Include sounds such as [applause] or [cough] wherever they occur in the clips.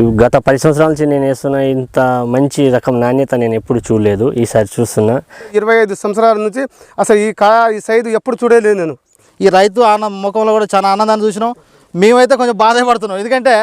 గత పది సంవత్సరాల నుంచి నేను వేస్తున్న ఇంత మంచి రకం నాణ్యత నేను ఎప్పుడు చూడలేదు. ఈసారి చూస్తున్నా. ఇరవై ఐదు సంవత్సరాల నుంచి అసలు ఈ కా ఈ సైజు ఎప్పుడు చూడలేదు నేను. ఈ రైతు ఆన ముఖంలో కూడా చాలా ఆనందాన్ని చూసినాం. మేమైతే కొంచెం బాధపడుతున్నాం. ఎందుకంటే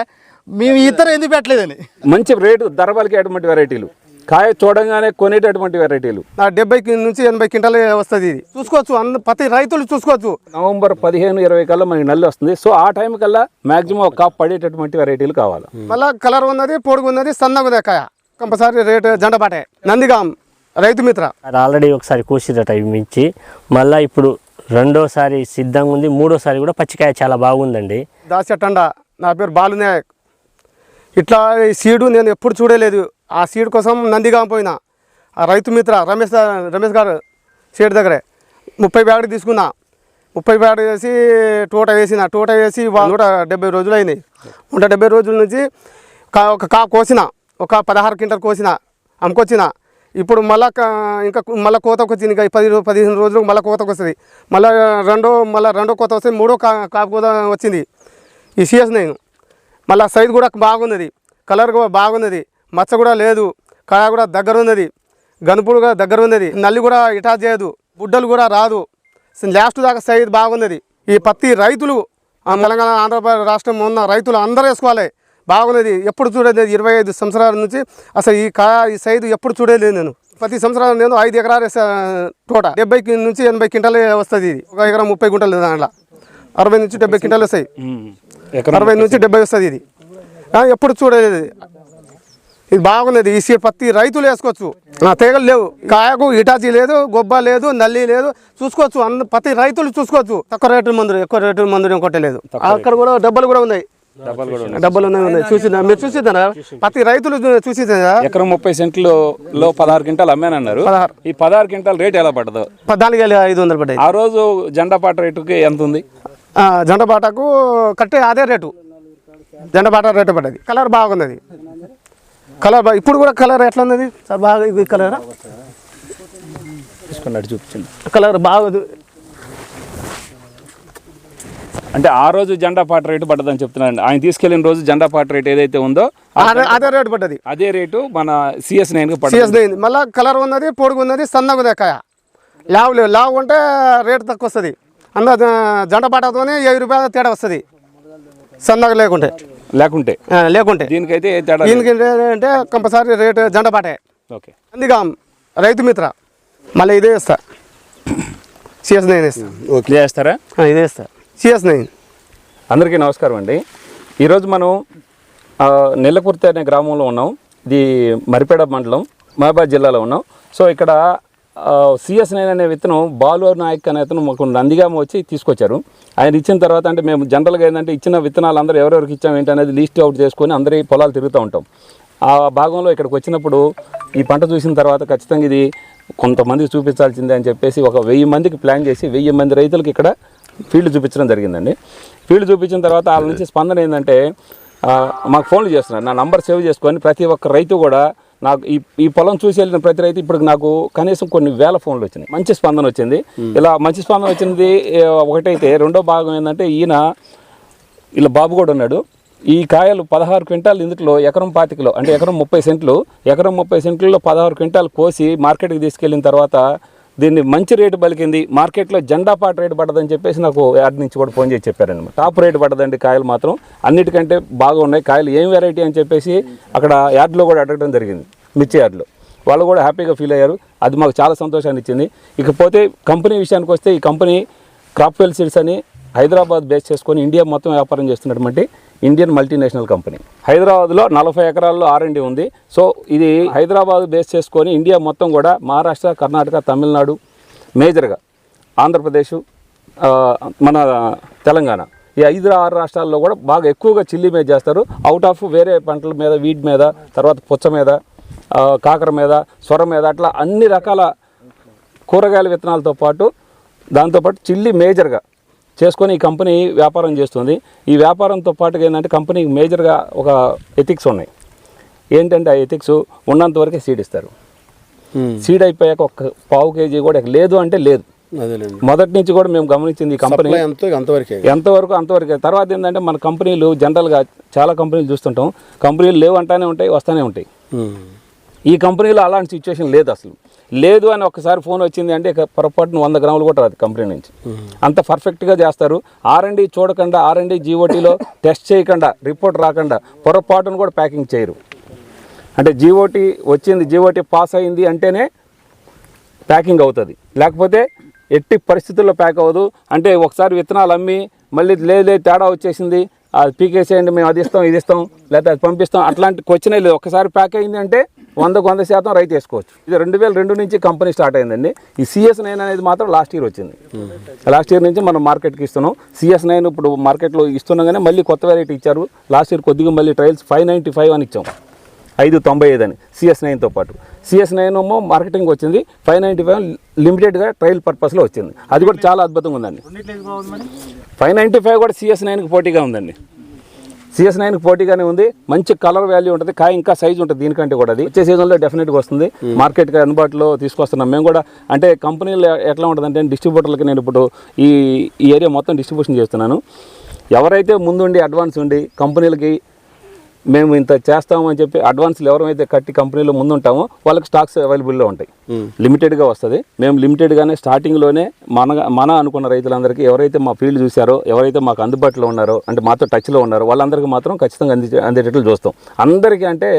మేము ఇద్దరు ఎందుకు పెట్టలేదని? మంచి రేటు ధర పలికేటువంటి వెరైటీలు కాయ చూడంగానే కొనేటటువంటి వెరైటీలు. నా డెబ్బై నుంచి ఎనభై క్వింటాలు వస్తుంది ఇది. చూసుకోవచ్చు అన్ని ప్రతి రైతులు చూసుకోవచ్చు. నవంబర్ పదిహేను ఇరవై కల్లా మనకి నల్లి వస్తుంది. సో ఆ టైం కల్లా మాక్సిమం ఒక కాపు పడేటటువంటి వెరైటీలు కావాలి. మళ్ళా కలర్ ఉన్నది పొడుగు ఉన్నది సన్నగా ఉంది కాయ. Compulsory rate జెండపాటే Nandigam Rythu Mitra. Already ఒకసారి కోసిరట ఇవి మించి. మళ్ళీ ఇప్పుడు రెండోసారి సిద్ధంగా ఉంది మూడోసారి కూడా పచ్చికాయ చాలా బాగుందండి. దాసెట్టండ నా పేరు బాలు నాయక్ ఇట్లా ఈ సీడు నేను ఎప్పుడు చూడలేదు. ఆ సీడ్ కోసం నందిగాం పోయినా. ఆ రైతు మిత్ర రమేష్ రమేష్ గారు సీడ్ దగ్గరే. ముప్పై బ్యాగ్ తీసుకున్నా. ముప్పై బ్యాగ్ వేసి టోట వేసిన. టోట వేసి నూట డెబ్బై రోజులు అయినాయి నూట డెబ్బై రోజుల నుంచి కా ఒక కా కోసిన. ఒక పదహారు క్వింటల్ కోసిన. అమ్ముకొచ్చిన. ఇప్పుడు మళ్ళా ఇంకా మళ్ళీ కోతకు వచ్చింది ఇంకా పది పదిహేను రోజులకు మళ్ళీ కోతకు వస్తుంది మళ్ళీ రెండో మళ్ళీ రెండో కోత వస్తుంది మూడో కా కాపు కోత వచ్చింది. ఈ సీఎస్ నైన్. మళ్ళీ సైజ్ కూడా బాగున్నది. కలర్ కూడా బాగున్నది. మచ్చ కూడా లేదు కాయ కూడా దగ్గర ఉన్నది గనుపుడు కూడా దగ్గర ఉన్నది నల్లి కూడా ఇటాచ్ చేయదు బుడ్డలు కూడా రాదు. లాస్ట్ దాకా సైజు బాగున్నది ఈ పత్తి రైతులు తెలంగాణ ఆంధ్రప్రదేశ్ రాష్ట్రం ఉన్న రైతులు అందరూ వేసుకోవాలి. బాగున్నది ఎప్పుడు చూడలేదు ఇరవై ఐదు సంవత్సరాల నుంచి. అసలు ఈ కాయ ఈ సైజు ఎప్పుడు చూడలేదు నేను. ప్రతి సంవత్సరం నేను ఐదు ఎకరాలు తోట. డెబ్బై నుంచి ఎనభై క్వింటాలు వస్తుంది ఇది. ఒక ఎకరం ముప్పై గుంటలు దాంట్లో అరవై నుంచి డెబ్బై క్వింటాలు వస్తాయి. అరవై నుంచి డెబ్బై వస్తుంది ఇది. ఎప్పుడు చూడలేదు. ఇది. బాగున్నది. ఈ పత్తి రైతులు వేసుకోవచ్చు. ఆ, తీగలు లేవు. కాయకు ఇటాచీ లేదు గొబ్బ లేదు నల్లి లేదు. చూసుకోవచ్చు. అన్ని ప్రతి రైతులు చూసుకోవచ్చు. తక్కువ రేటు మందులు ఎక్కువ రేటు మందులు కొట్టలేదు. అక్కడ కూడా డబ్బలు కూడా ఉన్నాయి. డబ్బలు ఉన్నాయి. చూసిందా మీరు చూసిద్దారా ప్రతి రైతులు చూసిద్దా ఎకరం ముప్పై సెంట్లు లో పదహారు క్వింటాలు అమ్మానన్నారు. ఈ పదహారు క్వింటాల్ రేట్ ఎలా పడదు పద్నాలుగు వేల ఐదు వందలు పడ్డాయి. ఆ రోజు జెండా పాట రేటుకి ఎంత ఉంది? ఆ, జెండ బాటకు కట్టే అదే రేటు. జెండ బాట రేటు పడ్డది. కలర్ బాగున్నది. కలర్ బా ఇప్పుడు కూడా కలర్ ఎట్లా ఉన్నది సార్ బాగా ఇది కలర్? తీసుకున్నాడు చూపించండి. కలర్ బాగుంది. అంటే ఆ రోజు జెండా పాట రేటు పడ్డదని చెప్తున్నాను ఆయన తీసుకెళ్ళిన రోజు జెండా పాట రేట్ ఏదైతే ఉందో అదే రేటు పడ్డది. అదే రేటు మన సిఎస్ నైన్ సిఎస్ అయింది మళ్ళీ కలర్ ఉన్నది పొడుగు ఉన్నది సన్నగా ఉంది కాయ. లావు లేవు. లావు ఉంటే రేటు తక్కువ వస్తుంది. అంద జెండ బాటతోనే వెయ్యి రూపాయల తేడా వస్తుంది. సన్నగా లేకుంటే. లేకుంటే. లేకుంటే. దీనికైతే. దీనికి అంటే కంపల్సరీ రేటు జెండ బాటే. ఓకే. అందుగా రైతు మిత్ర మళ్ళీ ఇదే ఇస్తా సిఎస్ నైన్ ఇస్తా చేస్తారా? ఆ, ఇదే ఇస్తా సిఎస్ నైన్. అందరికీ నమస్కారం అండి. ఈరోజు మనం నెల్లకుర్తి అనే గ్రామంలో ఉన్నాం. ఇది మరిపేడ మండలం మహబాద్ జిల్లాలో ఉన్నాం. సో ఇక్కడ సిఎస్ నైన్ అనే విత్తనం బాలు నాయక్ అనే అతను మాకు నందిగామ వచ్చి తీసుకొచ్చారు. ఆయన ఇచ్చిన తర్వాత అంటే మేము జనరల్గా ఏంటంటే ఇచ్చిన విత్తనాలు అందరూ ఎవరెవరికి ఇచ్చాం ఏంటి అనేది లిస్ట్ అవుట్ చేసుకొని అందరి పొలాలు తిరుగుతూ ఉంటాం. ఆ భాగంలో ఇక్కడికి వచ్చినప్పుడు ఈ పంట చూసిన తర్వాత ఖచ్చితంగా ఇది కొంతమందికి చూపించాల్సిందే అని చెప్పేసి ఒక వెయ్యి మందికి ప్లాన్ చేసి వెయ్యి మంది రైతులకు ఇక్కడ ఫీల్డ్ చూపించడం జరిగిందండి. ఫీల్డ్ చూపించిన తర్వాత వాళ్ళ నుంచి స్పందన ఏంటంటే మాకు ఫోన్లు చేస్తున్నారు. నా నంబర్ సేవ్ చేసుకొని ప్రతి ఒక్క రైతు కూడా నాకు ఈ ఈ పొలం చూసి వెళ్ళిన ప్రతి రైతు ఇప్పుడు నాకు కనీసం కొన్ని వేల ఫోన్లు వచ్చినాయి. మంచి స్పందన వచ్చింది. ఇలా మంచి స్పందన వచ్చింది ఒకటైతే రెండో భాగం ఏంటంటే ఈయన ఇలా బాబు కూడా ఉన్నాడు. ఈ కాయలు పదహారు క్వింటాలు ఇందులో ఎకరం పాతికలో అంటే ఎకరం ముప్పై సెంట్లు ఎకరం ముప్పై సెంట్లలో పదహారు క్వింటాలు కోసి మార్కెట్కి తీసుకెళ్ళిన తర్వాత దీన్ని మంచి రేటు పలికింది. మార్కెట్లో జెండా పాట రేటు పడదని చెప్పేసి నాకు యాడ్ నుంచి కూడా ఫోన్ చేసి చెప్పారనమాట టాప్ రేటు పడదండి కాయలు మాత్రం. అన్నిటికంటే బాగా ఉన్నాయి. కాయలు ఏం వెరైటీ అని చెప్పేసి అక్కడ యాడ్లో కూడా అడగడం జరిగింది. మిర్చి యాడ్లో. వాళ్ళు కూడా హ్యాపీగా ఫీల్ అయ్యారు. అది మాకు చాలా సంతోషాన్ని ఇచ్చింది. ఇకపోతే కంపెనీ విషయానికి వస్తే ఈ కంపెనీ క్రాప్వెల్ సీడ్స్ అని హైదరాబాద్ బేస్ చేసుకొని ఇండియా మొత్తం వ్యాపారం చేస్తున్నటువంటి ఇండియన్ మల్టీనేషనల్ కంపెనీ. హైదరాబాద్లో నలభై ఎకరాల్లో ఆర్ఎండి ఉంది. సో ఇది హైదరాబాద్ బేస్ చేసుకొని ఇండియా మొత్తం కూడా మహారాష్ట్ర కర్ణాటక తమిళనాడు మేజర్గా ఆంధ్రప్రదేశ్ మన తెలంగాణ ఈ ఐదు ఆరు రాష్ట్రాల్లో కూడా బాగా ఎక్కువగా చిల్లీ మీద చేస్తారు. అవుట్ ఆఫ్ వేరే పంటల మీద వీట్ మీద తర్వాత పుచ్చ మీద కాకర మీద సొర మీద అట్లా అన్ని రకాల కూరగాయల విత్తనాలతో పాటు దాంతోపాటు చిల్లీ మేజర్గా చేసుకొని ఈ కంపెనీ వ్యాపారం చేస్తుంది. ఈ వ్యాపారంతో పాటుగా ఏంటంటే కంపెనీకి మేజర్గా ఒక ఎథిక్స్ ఉన్నాయి. ఏంటంటే ఆ ఎథిక్స్ ఉన్నంత వరకే సీడ్ ఇస్తారు. సీడ్ అయిపోయాక ఒక పావు కేజీ కూడా లేదు అంటే లేదు. మొదటి నుంచి కూడా మేము గమనించింది ఈ కంపెనీ. ఎంతవరకు అంతవరకు తర్వాత ఏంటంటే మన కంపెనీలు జనరల్గా చాలా కంపెనీలు చూస్తుంటాం. కంపెనీలు లేవు అంటానే ఉంటాయి వస్తానే ఉంటాయి. ఈ కంపెనీలో అలాంటి సిచ్యువేషన్ లేదు అసలు. లేదు అని ఒకసారి ఫోన్ వచ్చింది అంటే ఇక పొరపాటున వంద గ్రాములు కూడా రాదు కంపెనీ నుంచి. అంత పర్ఫెక్ట్గా చేస్తారు. ఆర్ఎండి చూడకుండా ఆర్ఎండి జీఓటీలో టెస్ట్ చేయకుండా రిపోర్ట్ రాకుండా పొరపాటును కూడా ప్యాకింగ్ చేయరు. అంటే జీఓటీ వచ్చింది జీఓటీ పాస్ అయింది అంటేనే ప్యాకింగ్ అవుతుంది. లేకపోతే ఎట్టి పరిస్థితుల్లో ప్యాక్ అవ్వదు. అంటే ఒకసారి విత్తనాలు అమ్మి మళ్ళీ లేదు లేదు తేడా వచ్చేసింది. అది పీకేసేయండి మేము అది ఇస్తాం ఇది ఇస్తాం లేకపోతే అది పంపిస్తాం. అట్లాంటి వచ్చినా లేదు. ఒకసారి ప్యాక్ అయింది అంటే వందకు వంద శాతం రైతు వేసుకోవచ్చు. ఇది రెండు వేల రెండు నుంచి కంపెనీ స్టార్ట్ అయిందండి. ఈ సిఎస్ నైన్ అనేది మాత్రం లాస్ట్ ఇయర్ వచ్చింది. లాస్ట్ ఇయర్ నుంచి మనం మార్కెట్కి ఇస్తున్నాం. సిఎస్ నైన్ ఇప్పుడు మార్కెట్లో ఇస్తున్నాగానే మళ్ళీ కొత్త వెరైటీ ఇచ్చారు. లాస్ట్ ఇయర్ కొద్దిగా మళ్ళీ ట్రయల్స్ ఫైవ్ నైంటీ ఫైవ్ అని ఇచ్చాం. ఐదు తొంభై ఐదు అని సిఎస్ నైన్తో పాటు. సిఎస్ నైన్ ఏమో మార్కెటింగ్ వచ్చింది. ఫైవ్ నైంటీ ఫైవ్ లిమిటెడ్గా ట్రయల్ పర్పస్లో వచ్చింది. అది కూడా చాలా అద్భుతంగా ఉందండి. ఫైవ్ నైంటీ ఫైవ్ కూడా సిఎస్ నైన్కి పోటీగా ఉందండి. సిఎస్ నైన్కి పోటీగానే ఉంది. మంచి కలర్ వాల్యూ ఉంటుంది. కాయ ఇంకా సైజ్ ఉంటుంది. దీనికంటే కూడా అది. వచ్చే సీజన్లో డెఫినెట్గా వస్తుంది. మార్కెట్కి అందుబాటులో తీసుకొస్తున్నాం. మేము కూడా అంటే కంపెనీలు ఎట్లా ఉంటుందంటే డిస్ట్రిబ్యూటర్లకి నేను ఇప్పుడు ఈ ఈ ఏరియా మొత్తం డిస్ట్రిబ్యూషన్ చేస్తున్నాను. ఎవరైతే ముందుండి అడ్వాన్స్ ఉండి కంపెనీలకి మేము ఇంత చేస్తామని చెప్పి అడ్వాన్స్లు ఎవరైతే కట్టి కంపెనీలో ముందు ఉంటామో వాళ్ళకి స్టాక్స్ అవైలబుల్లో ఉంటాయి. లిమిటెడ్గా వస్తుంది. మేము లిమిటెడ్గానే స్టార్టింగ్లోనే మన మన అనుకున్న రైతులందరికీ ఎవరైతే మా ఫీల్డ్ చూశారో ఎవరైతే మాకు అందుబాటులో ఉన్నారో అంటే మాతో టచ్లో ఉన్నారో వాళ్ళందరికీ మాత్రం ఖచ్చితంగా అంది అందేటట్లు చూస్తాం. అందరికీ అంటే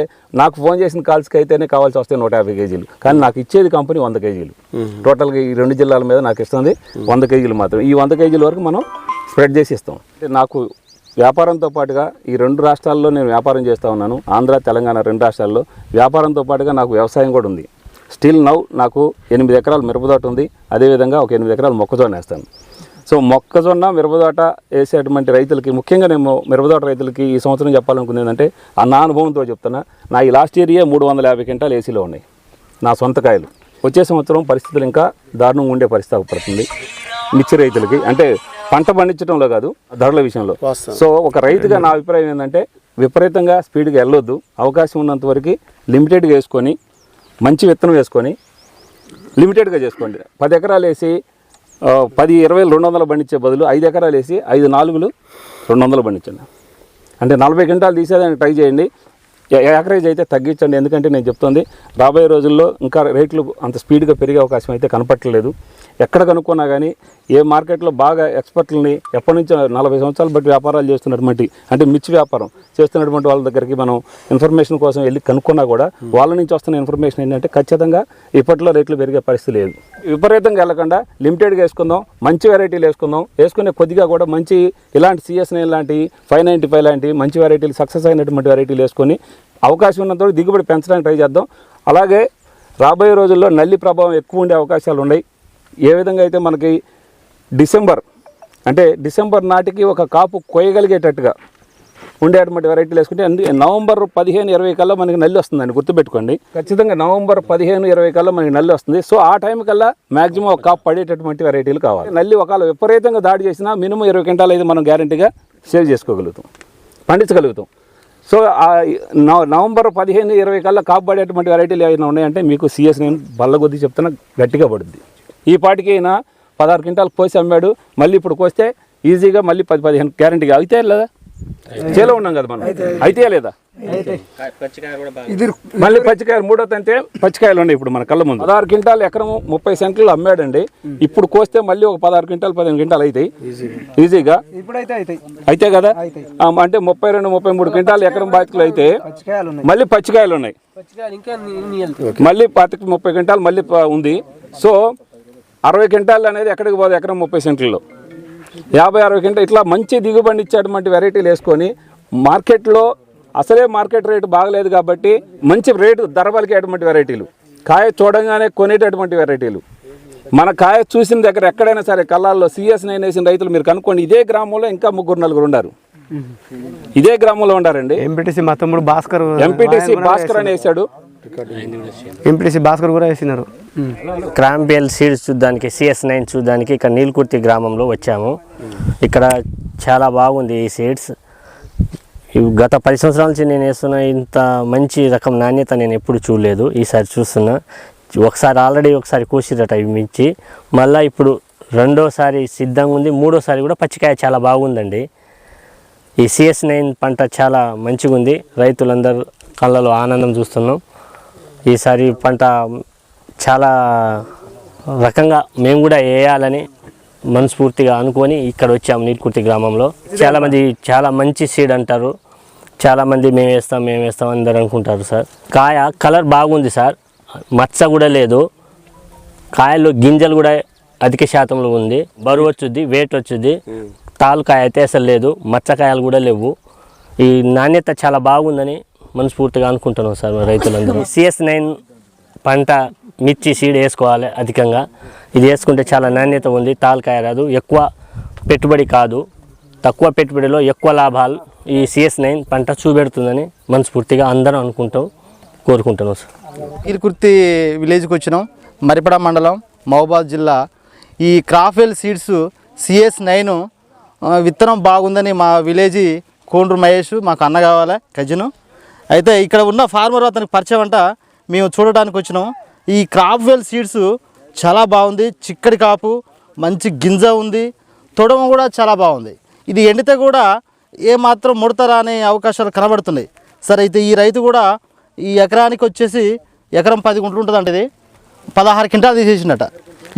నాకు ఫోన్ చేసిన కాల్స్కి అయితేనే కావాల్సి వస్తాయి నూట యాభై కేజీలు. కానీ నాకు ఇచ్చేది కంపెనీ వంద కేజీలు. టోటల్గా ఈ రెండు జిల్లాల మీద నాకు ఇస్తుంది వంద కేజీలు మాత్రం ఈ వంద కేజీల వరకు మనం స్ప్రెడ్ చేసి ఇస్తాం. అంటే నాకు వ్యాపారంతో పాటుగా ఈ రెండు రాష్ట్రాల్లో నేను వ్యాపారం చేస్తూ ఉన్నాను. ఆంధ్ర తెలంగాణ రెండు రాష్ట్రాల్లో. వ్యాపారంతో పాటుగా నాకు వ్యవసాయం కూడా ఉంది. స్టిల్ నౌ నాకు ఎనిమిది ఎకరాలు మిరపదోట ఉంది. అదేవిధంగా ఒక ఎనిమిది ఎకరాలు మొక్కజొన్న వేస్తాను. సో మొక్కజొన్న మిరపదోట వేసేటువంటి రైతులకి ముఖ్యంగా నేను మిరపదోట రైతులకి ఈ సంవత్సరం చెప్పాలనుకుంది ఏంటంటే ఆ నా అనుభవంతో చెప్తున్నా నా ఈ లాస్ట్ ఇయర్ మూడు వందల యాభై క్వింటాలు ఏసీలో ఉన్నాయి. నా సొంత కాయలు. వచ్చే సంవత్సరం పరిస్థితులు ఇంకా దారుణంగా ఉండే పరిస్థితి పడుతుంది. మిర్చి రైతులకి అంటే పంట పండించడంలో కాదు ధరల విషయంలో. సో ఒక రైతుగా నా అభిప్రాయం ఏంటంటే విపరీతంగా స్పీడ్గా వెళ్ళొద్దు. అవకాశం ఉన్నంత వరకు లిమిటెడ్గా వేసుకొని మంచి విత్తనం వేసుకొని లిమిటెడ్గా చేసుకోండి. పది ఎకరాలు వేసి పది ఇరవై రెండు వందలు పండించే బదులు ఐదు ఎకరాలు వేసి ఐదు నాలుగులు రెండు వందలు పండించండి. అంటే నలభై క్వింటాలు తీసేదానికి ట్రై చేయండి. యావరేజ్ అయితే తగ్గించండి. ఎందుకంటే నేను చెప్తుంది రాబోయే రోజుల్లో ఇంకా రేట్లు అంత స్పీడ్గా పెరిగే అవకాశం అయితే కనపట్టలేదు. ఎక్కడ కనుక్కున్నా కానీ ఏ మార్కెట్లో బాగా ఎక్స్పర్ట్లని ఎప్పటి నుంచో నలభై సంవత్సరాలు బట్టి వ్యాపారాలు చేస్తున్నటువంటి అంటే మిర్చి వ్యాపారం చేస్తున్నటువంటి వాళ్ళ దగ్గరికి మనం ఇన్ఫర్మేషన్ కోసం వెళ్ళి కనుక్కున్నా కూడా వాళ్ళ నుంచి వస్తున్న ఇన్ఫర్మేషన్ ఏంటంటే ఖచ్చితంగా ఇప్పట్లో రేట్లు పెరిగే పరిస్థితి లేదు. విపరీతంగా వెళ్ళకుండా లిమిటెడ్గా వేసుకుందాం మంచి వెరైటీలు వేసుకుందాం వేసుకునే కొద్దిగా కూడా మంచి ఇలాంటి సిఎస్ లాంటి ఫైవ్ నైంటీ ఫైవ్ లాంటి మంచి వెరైటీలు సక్సెస్ అయినటువంటి వెరైటీలు వేసుకొని అవకాశం ఉన్నంత దిగుబడి పెంచడానికి ట్రై చేద్దాం. అలాగే రాబోయే రోజుల్లో నల్లి ప్రభావం ఎక్కువ ఉండే అవకాశాలు ఉన్నాయి. ఏ విధంగా అయితే మనకి డిసెంబర్ అంటే డిసెంబర్ నాటికి ఒక కాపు కోయగలిగేటట్టుగా ఉండేటువంటి వెరైటీలు వేసుకుంటే అంది నవంబర్ పదిహేను ఇరవై కల్లా మనకి నల్లి వస్తుందండి గుర్తుపెట్టుకోండి. ఖచ్చితంగా నవంబర్ పదిహేను ఇరవై కల్లా మనకి నల్లి వస్తుంది. సో ఆ టైం కల్లా మాక్సిమం ఒక కాపు పడేటటువంటి వెరైటీలు కావాలి. నల్లి ఒకవేళ విపరీతంగా దాడి చేసినా మినిమం ఇరవై క్వింటాలు అయితే మనం గ్యారంటీగా సేవ్ చేసుకోగలుగుతాం పండించగలుగుతాం. సో నవంబర్ పదిహేను ఇరవై కల్లా కాపు పడేటువంటి వెరైటీలు ఏమైనా ఉన్నాయంటే మీకు సిఎస్ నేను బల్ల కొద్ది చెప్తున్నా గట్టిగా పడుద్ది. ఈ పాటికి అయినా పదహారు క్వింటాలు కోసి అమ్మాడు. మళ్ళీ ఇప్పుడు కోస్తే ఈజీగా మళ్ళీ పది పదిహేను గ్యారంటీగా అయితే లేదా? చేలో ఉన్నాం కదా మనం. అయితే లేదా? మళ్ళీ పచ్చికాయలు మూడో తంతే పచ్చికాయలు ఉన్నాయి ఇప్పుడు మన కళ్ళ ముందు. పదహారు క్వింటాలు ఎకరం ముప్పై సెంట్లు అమ్మాడండి. ఇప్పుడు కోస్తే మళ్ళీ ఒక పదహారు క్వింటాలు పదిహేను క్వింటాలు అవుతాయి. ఈజీగా. అయితే కదా? అంటే ముప్పై రెండు ముప్పై మూడు క్వింటాలు ఎకరం బాతికలు అయితే పచ్చికాయలు ఉన్నాయి. మళ్ళీ పచ్చికాయలు ఉన్నాయి. మళ్ళీ పాతిక ముప్పై క్వింటాలు మళ్ళీ ఉంది. సో అరవై క్వింటాలు అనేది ఎక్కడికి పోదు ఎకరం ముప్పై సెంట్లలో. యాభై అరవై క్వింటాల్ ఇట్లా మంచి దిగుబడి ఇచ్చేటువంటి వెరైటీలు వేసుకొని మార్కెట్లో అసలే మార్కెట్ రేటు బాగలేదు కాబట్టి మంచి రేటు ధర పలికేటువంటి వెరైటీలు. కాయ చూడంగానే కొనేటటువంటి వెరైటీలు. మన కాయ చూసిన దగ్గర ఎక్కడైనా సరే కళ్ళాల్లో సిఎస్ నైన్ వేసిన రైతులు మీరు కనుక్కోండి. ఇదే గ్రామంలో ఇంకా ముగ్గురు నలుగురు ఉన్నారు ఇదే గ్రామంలో ఉండారండి. ఎంపీటీసీ మా తమ్ముడు భాస్కర్ ఎంపీటీసీ భాస్కర్ అని వేశాడు. ఎంపీటీసీ భాస్కర్ కూడా వేసినారు. క్రాంబియల్ సీడ్స్ చూడ్డానికి సిఎస్ నైన్ చూడ్డానికి ఇక్కడ నీల్కుర్తి గ్రామంలో వచ్చాము. ఇక్కడ చాలా బాగుంది ఈ సీడ్స్. గత పది సంవత్సరాల నుంచి నేను వేస్తున్న ఇంత మంచి రకం నాణ్యత నేను ఎప్పుడు చూడలేదు. ఈసారి చూస్తున్నా. ఒకసారి ఆల్రెడీ ఒకసారి కూసిరట ఇవి మించి మళ్ళీ ఇప్పుడు రెండోసారి సిద్ధంగా ఉంది. మూడోసారి కూడా పచ్చికాయ చాలా బాగుందండి. ఈ సిఎస్ నైన్ పంట చాలా మంచిగా ఉంది రైతులందరూ కళ్ళలో ఆనందం చూస్తున్నాం. ఈసారి పంట చాలా రకంగా మేము కూడా వేయాలని మనస్ఫూర్తిగా అనుకొని ఇక్కడ వచ్చాము నీటికుర్తి గ్రామంలో. చాలామంది చాలా మంచి సీడ్ అంటారు. చాలామంది మేము వేస్తాం మేము వేస్తాం అందరు అనుకుంటారు సార్. కాయ కలర్ బాగుంది సార్. మచ్చ కూడా లేదు. కాయల్లో గింజలు కూడా అధిక శాతంలో ఉంది. బరువు వచ్చుద్ది వెయిట్ వచ్చుద్ది. తాలుకాయ అయితే అసలు లేదు. మచ్చకాయలు కూడా లేవు. ఈ నాణ్యత చాలా బాగుందని మనస్ఫూర్తిగా అనుకుంటున్నాం సార్ రైతులందరూ. [laughs] సిఎస్ నైన్ పంట మిర్చి సీడ్ వేసుకోవాలి అధికంగా. ఇది వేసుకుంటే చాలా నాణ్యత ఉంది తాలకాయ రాదు ఎక్కువ పెట్టుబడి కాదు. తక్కువ పెట్టుబడిలో ఎక్కువ లాభాలు ఈ సిఎస్ నైన్ పంట చూపెడుతుందని మనస్ఫూర్తిగా అందరం అనుకుంటాం కోరుకుంటున్నాం సార్. ఇరుకుర్తి విలేజ్కి వచ్చినాం మరిపడ మండలం మహబాద్ జిల్లా. ఈ క్రాఫెల్ సీడ్స్ సిఎస్ నైన్ విత్తనం బాగుందని మా విలేజీ కోండ్రు మహేష్ మాకు అన్న కావాలి కజిను. అయితే ఇక్కడ ఉన్న ఫార్మర్ అతనికి పరిచయం అంట మేము చూడడానికి వచ్చినాం. ఈ క్రాఫ్వెల్ సీడ్స్ చాలా బాగుంది. చిక్కడి కాపు మంచి గింజ ఉంది. తొడమ కూడా చాలా బాగుంది. ఇది ఎండితే కూడా ఏమాత్రం ముడత రాని అవకాశాలు కనబడుతున్నాయి. సరే అయితే ఈ రైతు కూడా ఈ ఎకరానికి వచ్చేసి ఎకరం పది గుంటలు ఉంటుందంట ఇది. పదహారు క్వింటాలు తీసేసిండట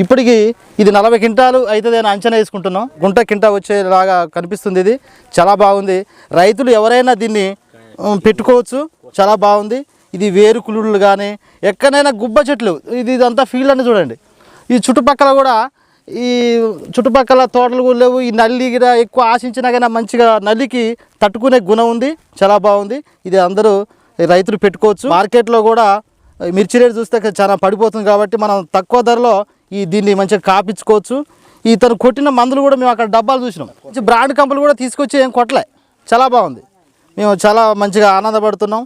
ఇప్పటికి ఇది నలభై క్వింటాలు అవుతుంది అని అంచనా వేసుకుంటున్నాం. గుంట కింటా వచ్చేలాగా కనిపిస్తుంది ఇది. చాలా బాగుంది. రైతులు ఎవరైనా దీన్ని పెట్టుకోవచ్చు. చాలా బాగుంది. ఇది వేరుకులుళ్ళు కానీ ఎక్కడైనా గుబ్బ చెట్లు ఇది ఇదంతా ఫీల్డ్ అని చూడండి. ఈ చుట్టుపక్కల కూడా ఈ చుట్టుపక్కల తోటలు కూడా లేవు. ఈ నల్లి గిర ఎక్కువ ఆశించినా కానీ మంచిగా నల్లికి తట్టుకునే గుణం ఉంది చాలా బాగుంది. ఇది అందరూ రైతులు పెట్టుకోవచ్చు. మార్కెట్లో కూడా మిర్చి రేటు చూస్తే చాలా పడిపోతుంది కాబట్టి మనం తక్కువ ధరలో ఈ దీన్ని మంచిగా కాపించుకోవచ్చు. ఇతను కొట్టిన మందులు కూడా మేము అక్కడ డబ్బాలు చూసినాం. మంచి బ్రాండ్ కంపెనీలు కూడా తీసుకొచ్చి ఏం కొట్టలే. చాలా బాగుంది. మేము చాలా మంచిగా ఆనందపడుతున్నాం.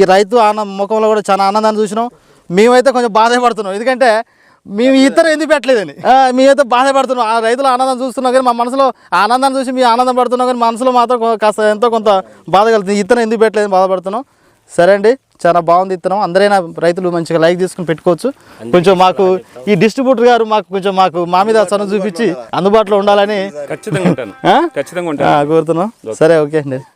ఈ రైతు ఆనంద ముఖంలో కూడా చాలా ఆనందాన్ని చూసినాం. మేమైతే కొంచెం బాధపడుతున్నాం. ఎందుకంటే మేము ఇతర ఎందుకు పెట్టలేదని? మేమైతే బాధపడుతున్నాం. ఆ రైతుల ఆనందం చూస్తున్నాం కానీ మా మనసులో ఆనందాన్ని చూసి మేము ఆనందం పడుతున్నాం కానీ మనసులో మాత్రం కాస్త ఎంతో కొంత బాధ కలుగుతుంది ఇతను ఎందుకు పెట్టలేదని బాధపడుతున్నాం. సరే అండి చాలా బాగుంది ఇత్తనం. అందరైనా రైతులు మంచిగా లైక్ తీసుకుని పెట్టుకోవచ్చు. కొంచెం మాకు ఈ డిస్ట్రిబ్యూటర్ గారు మాకు కొంచెం మాకు మా మీద చనువు చూపించి అందుబాటులో ఉండాలని కోరుతున్నాం. సరే ఓకే అండి.